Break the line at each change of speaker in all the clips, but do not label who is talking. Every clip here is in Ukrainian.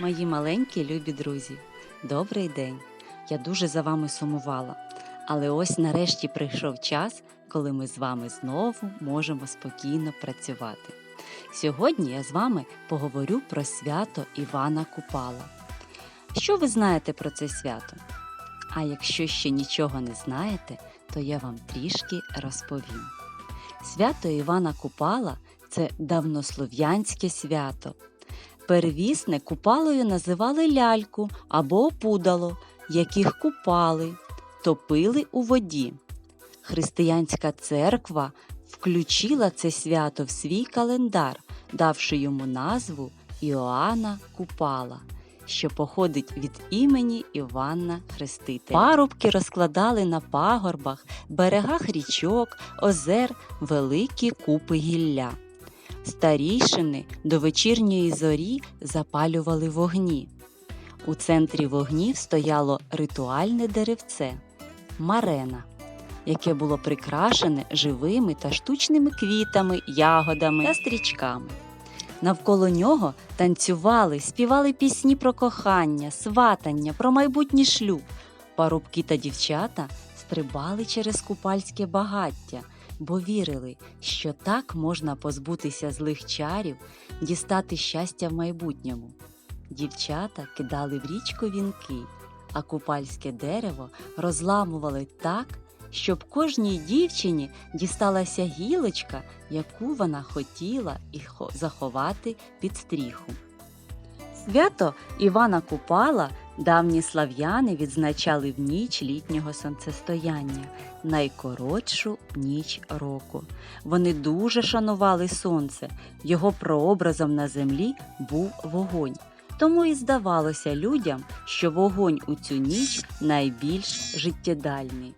Мої маленькі любі друзі, добрий день! Я дуже за вами сумувала. Але ось нарешті прийшов час, коли ми з вами знову можемо спокійно працювати. Сьогодні я з вами поговорю про свято Івана Купала. Що ви знаєте про це свято? А якщо ще нічого не знаєте, то я вам трішки розповім. Свято Івана Купала це давнослов'янське свято. Первісне купалою називали ляльку або опудало, яких купали, топили у воді. Християнська церква включила це свято в свій календар, давши йому назву Іоанна Купала, що походить від імені Іванна Хрестителя. Парубки розкладали на пагорбах, берегах річок, озер великі купи гілля. Старійшини до вечірньої зорі запалювали вогні. У центрі вогнів стояло ритуальне деревце марена, яке було прикрашене живими та штучними квітами, ягодами та стрічками. Навколо нього танцювали, співали пісні про кохання, сватання, про майбутній шлюб. Парубки та дівчата стрибали через купальське багаття, бо вірили, що так можна позбутися злих чарів, дістати щастя в майбутньому. Дівчата кидали в річку вінки, а купальське дерево розламували так, щоб кожній дівчині дісталася гілочка, яку вона хотіла і заховати під стріху. Свято Івана Купала давні слав'яни відзначали в ніч літнього сонцестояння, найкоротшу ніч року. Вони дуже шанували сонце, його прообразом на землі був вогонь. Тому і здавалося людям, що вогонь у цю ніч найбільш життєдальний.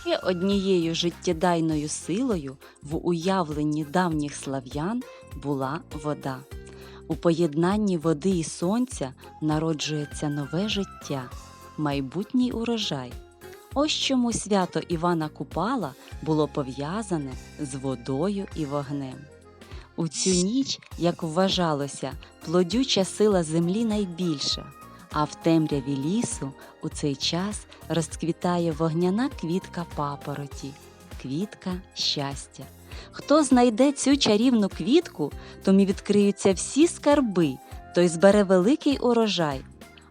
Ще однією життєдайною силою в уявленні давніх слав'ян була вода. У поєднанні води і сонця народжується нове життя, майбутній урожай. Ось чому свято Івана Купала було пов'язане з водою і вогнем. У цю ніч, як вважалося, плодюча сила землі найбільша, а в темряві лісу у цей час розквітає вогняна квітка папороті, квітка щастя. Хто знайде цю чарівну квітку, тому відкриються всі скарби, той збере великий урожай.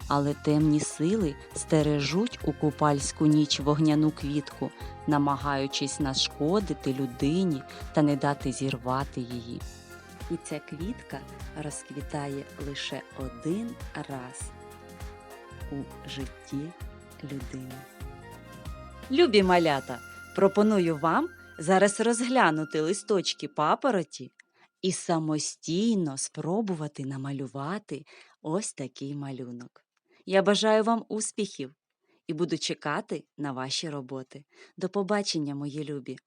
Але темні сили стережуть у купальську ніч вогняну квітку, намагаючись нашкодити людині та не дати зірвати її. І ця квітка розквітає лише один раз у житті людини. Любі малята, пропоную вам зараз розглянути листочки папороті і самостійно спробувати намалювати ось такий малюнок. Я бажаю вам успіхів і буду чекати на ваші роботи. До побачення, мої любі!